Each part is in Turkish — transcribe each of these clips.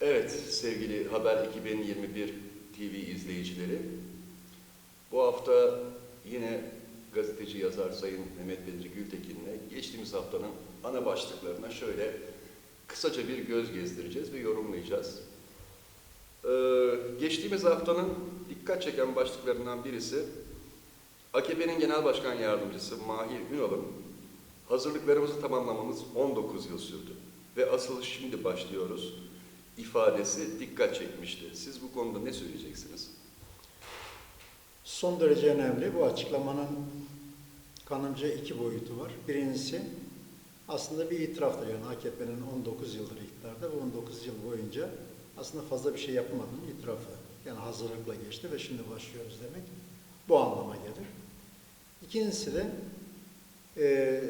Evet sevgili Haber 2021 TV izleyicileri. Bu hafta yine gazeteci yazar Sayın Mehmet Bedri Gültekin'le geçtiğimiz haftanın ana başlıklarına şöyle kısaca bir göz gezdireceğiz ve yorumlayacağız. Ee, geçtiğimiz haftanın dikkat çeken başlıklarından birisi AKP'nin Genel Başkan Yardımcısı Mahir Ünal'ın hazırlıklarımızı tamamlamamız 19 yıl sürdü ve asıl şimdi başlıyoruz ifadesi dikkat çekmişti. Siz bu konuda ne söyleyeceksiniz? Son derece önemli. Bu açıklamanın kanımca iki boyutu var. Birincisi aslında bir itiraftır. Yani AKP'nin 19 yıldır iktidarda ve 19 yıl boyunca aslında fazla bir şey yapmadığının itirafı. Yani hazırlıkla geçti ve şimdi başlıyoruz demek. Bu anlama gelir. İkincisi de e,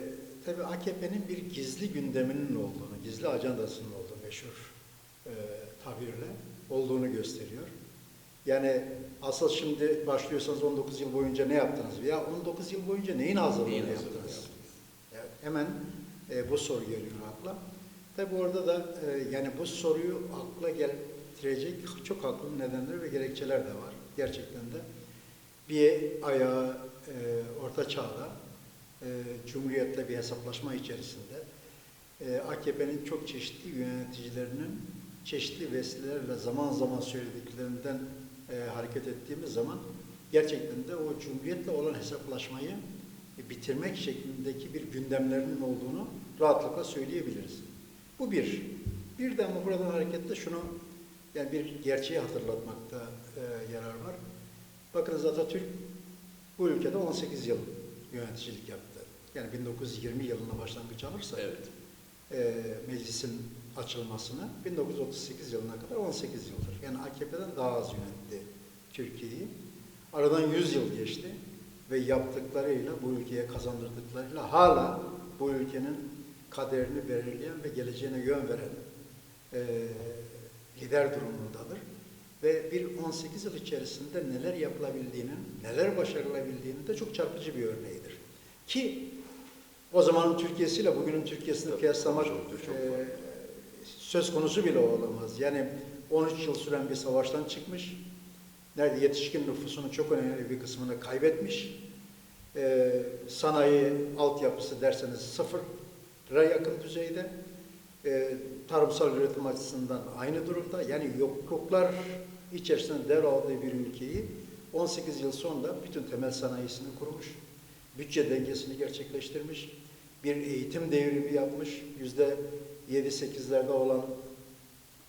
tabii AKP'nin bir gizli gündeminin olduğunu, gizli ajandasının olduğu meşhur e, tabirle olduğunu gösteriyor. Yani asıl şimdi başlıyorsanız 19 yıl boyunca ne yaptınız? Ya 19 yıl boyunca neyin hazırlığını Neyin yaptınız? hazırlığını Yani hemen e, bu soru geliyor akla. Tabi orada da e, yani bu soruyu akla getirecek çok haklı nedenler ve gerekçeler de var. Gerçekten de bir ayağı e, orta çağda e, Cumhuriyet'le bir hesaplaşma içerisinde e, AKP'nin çok çeşitli yöneticilerinin çeşitli vesilelerle zaman zaman söylediklerinden e, hareket ettiğimiz zaman gerçekten de o Cumhuriyet'le olan hesaplaşmayı e, bitirmek şeklindeki bir gündemlerinin olduğunu rahatlıkla söyleyebiliriz. Bu bir. Bir de ama buradan hareketle şunu yani bir gerçeği hatırlatmakta e, yarar var. Bakınız Atatürk bu ülkede 18 yıl yöneticilik yaptı. Yani 1920 yılına başlangıç alırsa Evet. e, meclisin açılmasını 1938 yılına kadar 18 yıldır. Yani AKP'den daha az yönetti Türkiye'yi. Aradan 100 yıl geçti ve yaptıklarıyla bu ülkeye kazandırdıklarıyla hala bu ülkenin kaderini belirleyen ve geleceğine yön veren e, lider durumundadır. Ve bir 18 yıl içerisinde neler yapılabildiğinin, neler başarılabildiğinin de çok çarpıcı bir örneğidir. Ki o zamanın Türkiye'siyle bugünün Türkiye'sini kıyaslamak çok- çok e. söz konusu bile olamaz. Yani 13 yıl süren bir savaştan çıkmış. Nerede yetişkin nüfusunun çok önemli bir kısmını kaybetmiş. E, sanayi altyapısı derseniz sıfıra yakın düzeyde. E, tarımsal üretim açısından aynı durumda. Yani yokluklar içerisinde devraldığı bir ülkeyi 18 yıl sonra bütün temel sanayisini kurmuş. Bütçe dengesini gerçekleştirmiş. Bir eğitim devrimi yapmış. Yüzde 7-8'lerde olan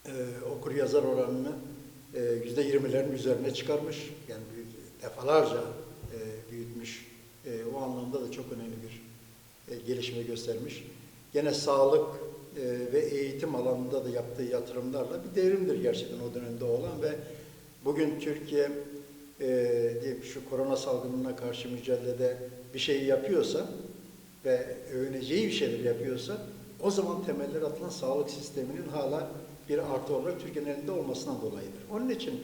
e, okur yazar oranını e, yüzde 20'lerin üzerine çıkarmış. Yani defalarca e, büyütmüş. E, o anlamda da çok önemli bir e, gelişme göstermiş. Gene sağlık e, ve eğitim alanında da yaptığı yatırımlarla bir devrimdir gerçekten o dönemde olan ve bugün Türkiye e, şu korona salgınına karşı mücadelede bir şey yapıyorsa ve övüneceği bir şeyler yapıyorsa o zaman temeller atılan sağlık sisteminin hala bir artı olarak Türkiye'nin elinde olmasından dolayıdır. Onun için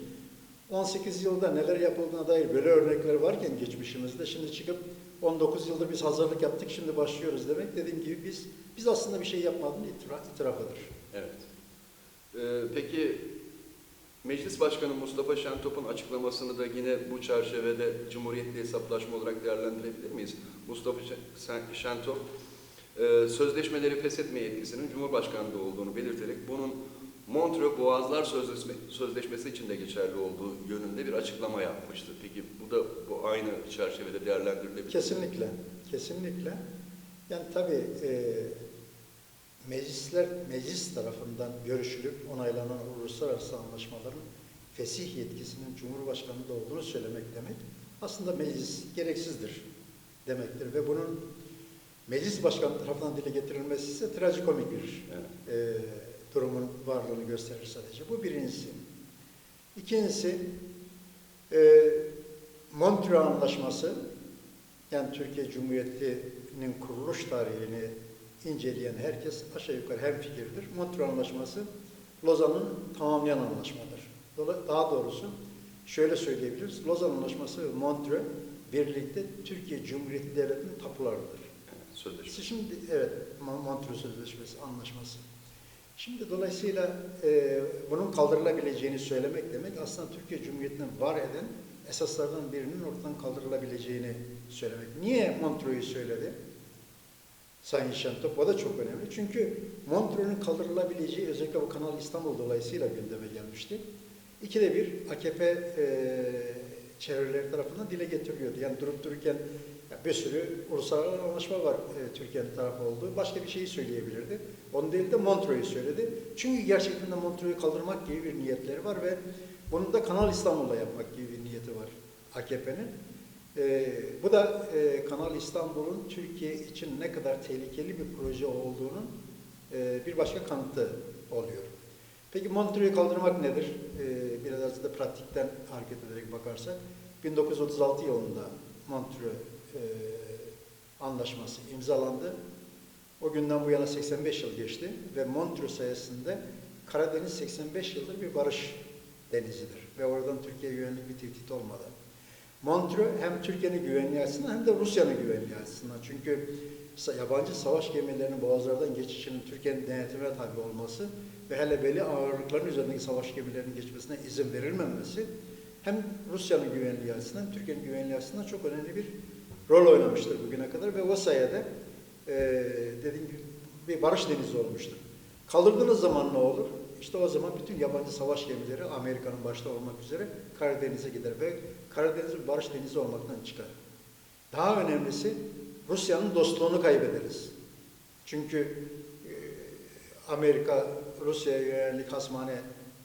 18 yılda neler yapıldığına dair böyle örnekler varken geçmişimizde şimdi çıkıp 19 yıldır biz hazırlık yaptık şimdi başlıyoruz demek dediğim gibi biz biz aslında bir şey yapmadığını itiraf, itirafıdır. Evet. Ee, peki Meclis Başkanı Mustafa Şentop'un açıklamasını da yine bu çerçevede Cumhuriyetli hesaplaşma olarak değerlendirebilir miyiz? Mustafa Şen- Şentop e, sözleşmeleri feshetme yetkisinin Cumhurbaşkanı'nda olduğunu belirterek bunun Montreux Boğazlar Sözleşme, Sözleşmesi için de geçerli olduğu yönünde bir açıklama yapmıştı. Peki bu da bu aynı çerçevede değerlendirilebilir mi? Kesinlikle, kesinlikle. Yani tabii e, meclisler, meclis tarafından görüşülüp onaylanan uluslararası anlaşmaların fesih yetkisinin Cumhurbaşkanı'nda olduğunu söylemek demek aslında meclis gereksizdir demektir ve bunun meclis başkanı tarafından dile getirilmesi ise trajikomik bir Evet. e, durumun varlığını gösterir sadece. Bu birincisi. İkincisi, e, Montreux Anlaşması, yani Türkiye Cumhuriyeti'nin kuruluş tarihini inceleyen herkes aşağı yukarı hemfikirdir. Montreux Anlaşması, Lozan'ın tamamlayan anlaşmadır. Daha doğrusu şöyle söyleyebiliriz, Lozan Anlaşması ve Montreux birlikte Türkiye Cumhuriyeti Devleti'nin tapularıdır. Evet, sözleşme. Şimdi evet Mon- Montreux Sözleşmesi anlaşması. Şimdi dolayısıyla e, bunun kaldırılabileceğini söylemek demek aslında Türkiye Cumhuriyeti'nin var eden esaslardan birinin ortadan kaldırılabileceğini söylemek. Niye Montreux'u söyledi? Sayın Şentop o da çok önemli. Çünkü Montreux'un kaldırılabileceği özellikle bu Kanal İstanbul dolayısıyla gündeme gelmişti. İkide bir AKP e, çevreleri tarafından dile getiriliyordu. Yani durup dururken bir sürü uluslararası anlaşma var e, Türkiye'nin tarafı olduğu. Başka bir şeyi söyleyebilirdi. Onu değil de Montreux'u söyledi. Çünkü gerçekten de Montreux'u kaldırmak gibi bir niyetleri var ve bunu da Kanal İstanbul'da yapmak gibi bir niyeti var AKP'nin. E, bu da e, Kanal İstanbul'un Türkiye için ne kadar tehlikeli bir proje olduğunun e, bir başka kanıtı oluyor. Peki Montreux'u kaldırmak nedir? E, biraz da pratikten hareket ederek bakarsak 1936 yılında Montreux e, anlaşması imzalandı. O günden bu yana 85 yıl geçti ve Montreux sayesinde Karadeniz 85 yıldır bir barış denizidir ve oradan Türkiye'ye yönelik bir tehdit olmadı. Montreux hem Türkiye'nin güvenliği açısından hem de Rusya'nın güvenliği açısından. Çünkü yabancı savaş gemilerinin boğazlardan geçişinin Türkiye'nin denetimine tabi olması ve hele belli ağırlıkların üzerindeki savaş gemilerinin geçmesine izin verilmemesi hem Rusya'nın güvenliği açısından Türkiye'nin güvenliği açısından çok önemli bir rol oynamıştır bugüne kadar ve o sayede e, dediğim gibi bir barış denizi olmuştur. Kaldırdığınız zaman ne olur? İşte o zaman bütün yabancı savaş gemileri Amerika'nın başta olmak üzere Karadeniz'e gider ve Karadeniz bir barış denizi olmaktan çıkar. Daha önemlisi Rusya'nın dostluğunu kaybederiz. Çünkü e, Amerika Rusya'ya yönelik hasmane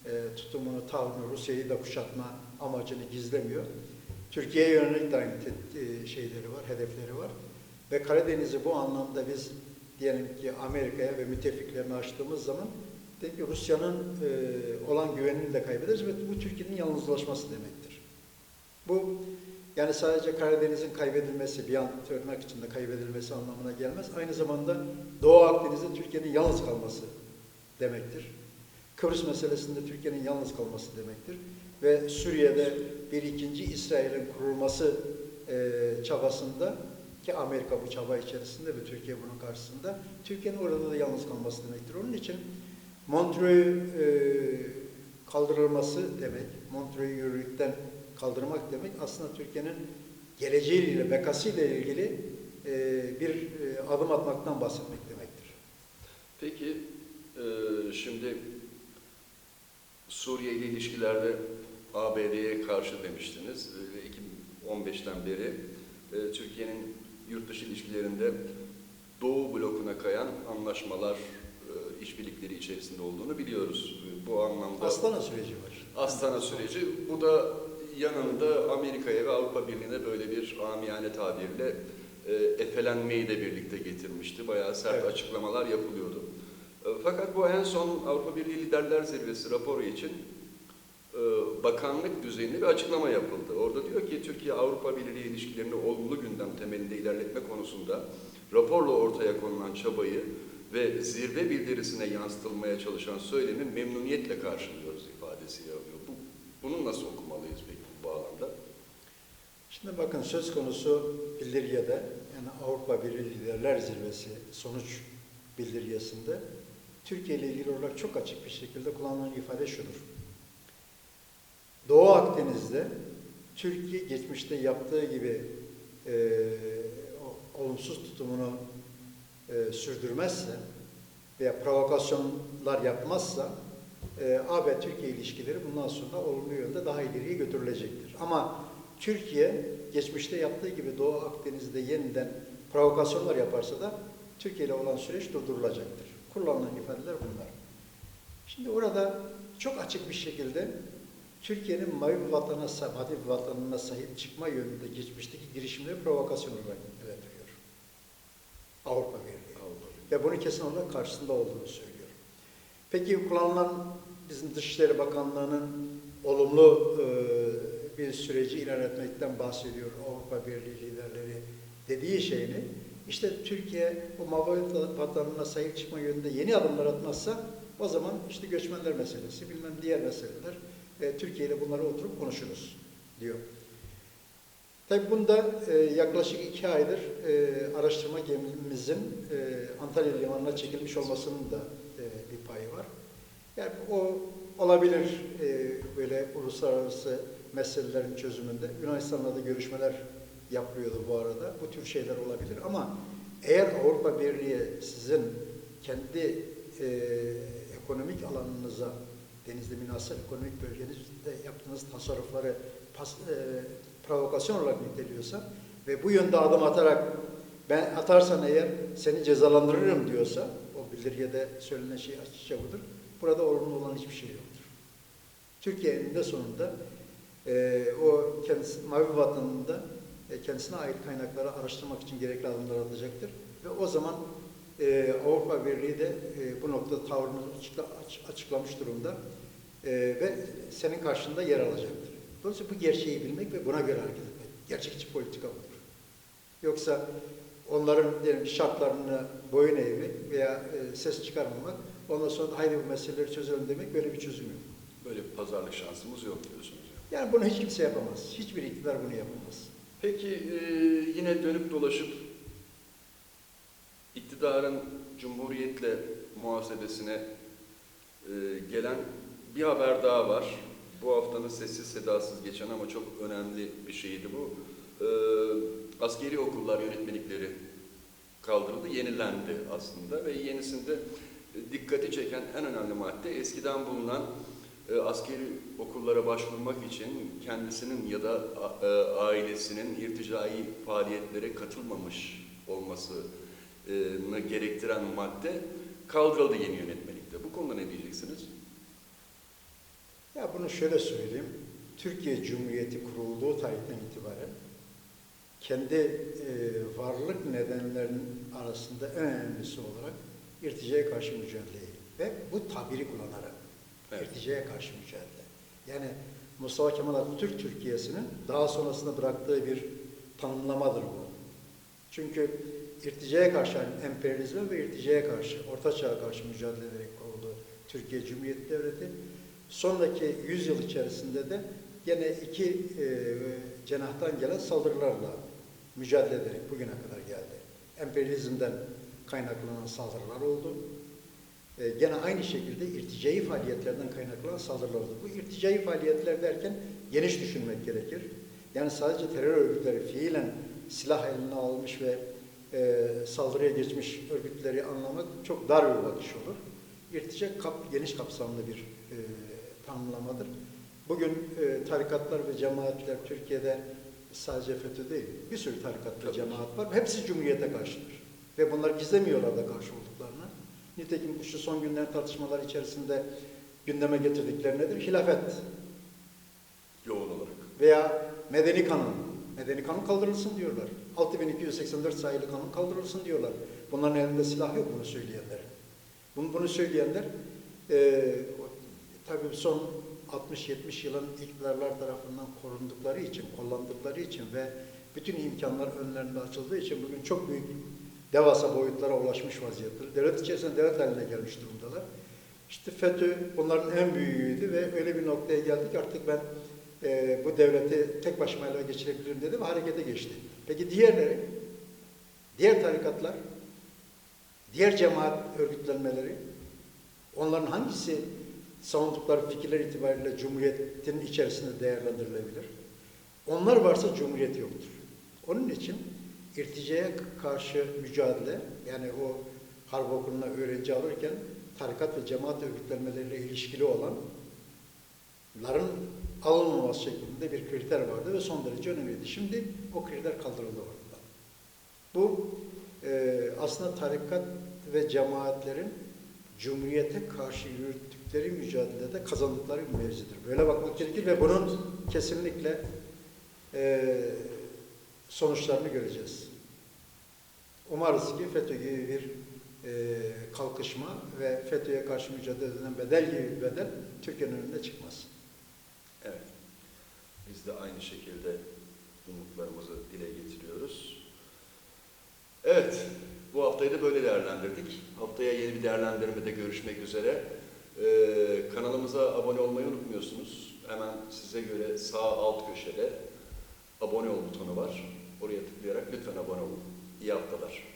e, tutumunu, tavrını, Rusya'yı da kuşatma amacını gizlemiyor. Türkiye'ye yönelik de aynı e, şeyleri var, hedefleri var. Ve Karadeniz'i bu anlamda biz diyelim ki Amerika'ya ve müttefiklerine açtığımız zaman demek ki Rusya'nın e, olan güvenini de kaybederiz ve bu Türkiye'nin yalnızlaşması demektir. Bu yani sadece Karadeniz'in kaybedilmesi, bir an tırnak içinde kaybedilmesi anlamına gelmez. Aynı zamanda Doğu Akdeniz'de Türkiye'nin yalnız kalması demektir. Kıbrıs meselesinde Türkiye'nin yalnız kalması demektir. Ve Suriye'de bir ikinci İsrail'in kurulması e, çabasında ki Amerika bu çaba içerisinde ve Türkiye bunun karşısında Türkiye'nin orada da yalnız kalması demektir. Onun için Montreux'u e, kaldırılması demek, Montreux'u yürürlükten kaldırmak demek aslında Türkiye'nin geleceğiyle, bekasıyla ilgili e, bir e, adım atmaktan bahsetmek demektir. Peki e, şimdi Suriye ile ilişkilerde ABD'ye karşı demiştiniz. E, 2015'ten beri e, Türkiye'nin yurt dışı ilişkilerinde Doğu blokuna kayan anlaşmalar, e, işbirlikleri içerisinde olduğunu biliyoruz. E, Bu anlamda Astana süreci var. Astana süreci. Bu da yanında Amerika'ya ve Avrupa Birliği'ne böyle bir amiyane tabirle e, efelenmeyi de birlikte getirmişti. Bayağı sert Evet. açıklamalar yapılıyordu. E, fakat bu en son Avrupa Birliği Liderler Zirvesi raporu için bakanlık düzeyinde bir açıklama yapıldı. Orada diyor ki Türkiye Avrupa Birliği ilişkilerini olumlu gündem temelinde ilerletme konusunda raporla ortaya konulan çabayı ve zirve bildirisine yansıtılmaya çalışan söylemi memnuniyetle karşılıyoruz ifadesi yer alıyor. Bu, bunu nasıl okumalıyız peki bu bağlamda? Şimdi bakın söz konusu bildirgede yani Avrupa Birliği Liderler Zirvesi sonuç bildirgesinde Türkiye ile ilgili olarak çok açık bir şekilde kullanılan ifade şudur. Doğu Akdeniz'de Türkiye geçmişte yaptığı gibi e, olumsuz tutumunu e, sürdürmezse veya provokasyonlar yapmazsa e, AB-Türkiye ilişkileri bundan sonra olumlu yönde daha ileriye götürülecektir. Ama Türkiye geçmişte yaptığı gibi Doğu Akdeniz'de yeniden provokasyonlar yaparsa da Türkiye ile olan süreç durdurulacaktır. Kullanılan ifadeler bunlar. Şimdi orada çok açık bir şekilde Türkiye'nin mavi vatana, mavi vatanına sahip çıkma yönünde geçmişteki girişimleri provokasyon olarak nitelendiriyor. Avrupa Birliği. Avrupa Ve bunu kesin olarak karşısında olduğunu söylüyor. Peki kullanılan bizim Dışişleri Bakanlığı'nın olumlu e, bir süreci ilerletmekten bahsediyor Avrupa Birliği liderleri dediği şeyini işte Türkiye bu mavi vatanına sahip çıkma yönünde yeni adımlar atmazsa o zaman işte göçmenler meselesi bilmem diğer meseleler e, Türkiye ile bunları oturup konuşuruz diyor. Tabii bunda e, yaklaşık iki aydır e, araştırma gemimizin e, Antalya limanına çekilmiş olmasının da e, bir payı var. Yani o olabilir e, böyle uluslararası meselelerin çözümünde. Yunanistan'la da görüşmeler yapılıyordu bu arada. Bu tür şeyler olabilir ama eğer Avrupa Birliği sizin kendi e, ekonomik alanınıza, denizde münasır ekonomik bölgenizde yaptığınız tasarrufları pas, e, provokasyon olarak niteliyorsa ve bu yönde adım atarak ben atarsan eğer seni cezalandırırım diyorsa o bildirgede söylenen şey açıkça budur. Burada olumlu olan hiçbir şey yoktur. Türkiye eninde sonunda e, o kendisi, Mavi Vatanı'nda e, kendisine ait kaynakları araştırmak için gerekli adımlar atacaktır. Ve o zaman e, Avrupa Birliği de e, bu noktada tavrını açıkla, aç- açıklamış durumda e, ve senin karşında yer alacaktır. Dolayısıyla bu gerçeği bilmek ve buna göre hareket etmek. Gerçekçi politika budur. Yoksa onların diyelim şartlarını boyun eğmek veya e, ses çıkarmamak, ondan sonra da haydi bu meseleleri çözelim demek böyle bir çözüm yok. Böyle bir pazarlık şansımız yok diyorsunuz. yani. Yani bunu hiç kimse yapamaz. Hiçbir iktidar bunu yapamaz. Peki e, yine dönüp dolaşıp iktidarın cumhuriyetle muhasebesine e, gelen bir haber daha var. Bu haftanın sessiz sedasız geçen ama çok önemli bir şeydi bu. E, askeri okullar yönetmelikleri kaldırıldı, yenilendi aslında ve yenisinde dikkati çeken en önemli madde eskiden bulunan e, askeri okullara başvurmak için kendisinin ya da e, ailesinin irticai faaliyetlere katılmamış olmasını gerektiren madde kaldırıldı yeni yönetmelikte. Bu konuda ne diyeceksiniz? Ya bunu şöyle söyleyeyim. Türkiye Cumhuriyeti kurulduğu tarihten itibaren kendi e, varlık nedenlerinin arasında en önemlisi olarak irticaya karşı mücadeleyi ve bu tabiri kullanarak Evet. irticaya karşı mücadele. Yani Mustafa Kemal Atatürk Türkiye'sinin daha sonrasında bıraktığı bir tanımlamadır bu. Çünkü irticaya karşı yani emperyalizme ve irticaya karşı, orta çağa karşı mücadele ederek kuruldu Türkiye Cumhuriyeti Devleti. Sonraki yüzyıl içerisinde de yine iki e, cenahtan gelen saldırılarla mücadele ederek bugüne kadar geldi. Emperyalizmden kaynaklanan saldırılar oldu. E, gene aynı şekilde irticai faaliyetlerden kaynaklanan saldırılar oldu. Bu irticai faaliyetler derken geniş düşünmek gerekir. Yani sadece terör örgütleri fiilen silah eline almış ve e, saldırıya geçmiş örgütleri anlamak çok dar bir bakış olur. İrtica kap, geniş kapsamlı bir e, tanımlamadır. Bugün e, tarikatlar ve cemaatler Türkiye'de sadece FETÖ değil, bir sürü tarikat ve Tabii. cemaat var. Hepsi Cumhuriyet'e karşıdır. Ve bunlar gizlemiyorlar da karşı olduklarını. Nitekim bu şu son günlerin tartışmalar içerisinde gündeme getirdikleri nedir? Hilafet Yoğun olarak. veya medeni kanun. Medeni kanun kaldırılsın diyorlar. 6284 sayılı kanun kaldırılsın diyorlar. Bunların elinde silah yok bunu söyleyenler. Bunu, bunu söyleyenler e, tabii son 60-70 yılın iktidarlar tarafından korundukları için, kullandıkları için ve bütün imkanlar önlerinde açıldığı için bugün çok büyük devasa boyutlara ulaşmış vaziyettedir. Devlet içerisinde devlet haline gelmiş durumdalar. İşte FETÖ bunların en büyüğüydü ve öyle bir noktaya geldik artık ben e, bu devleti tek başıma ele geçirebilirim dedi ve harekete geçti. Peki diğerleri, diğer tarikatlar, diğer cemaat örgütlenmeleri, onların hangisi savundukları fikirler itibariyle Cumhuriyet'in içerisinde değerlendirilebilir? Onlar varsa Cumhuriyet yoktur. Onun için irticaya karşı mücadele, yani o harp okuluna öğrenci alırken tarikat ve cemaat örgütlenmeleriyle ilişkili olanların alınmaması şeklinde bir kriter vardı ve son derece önemliydi. Şimdi o kriter kaldırıldı ortadan. Bu e, aslında tarikat ve cemaatlerin Cumhuriyete karşı yürüttükleri mücadelede kazandıkları bir mevzidir. Böyle bakmak gerekir ve bunun kesinlikle e, sonuçlarını göreceğiz. Umarız ki FETÖ gibi bir e, kalkışma ve FETÖ'ye karşı mücadele eden bedel gibi bir bedel Türkiye'nin önüne çıkmaz. Biz de aynı şekilde umutlarımızı dile getiriyoruz. Evet, bu haftayı da böyle değerlendirdik. Haftaya yeni bir değerlendirmede görüşmek üzere. Ee, kanalımıza abone olmayı unutmuyorsunuz. Hemen size göre sağ alt köşede abone ol butonu var. Oraya tıklayarak lütfen abone olun. İyi haftalar.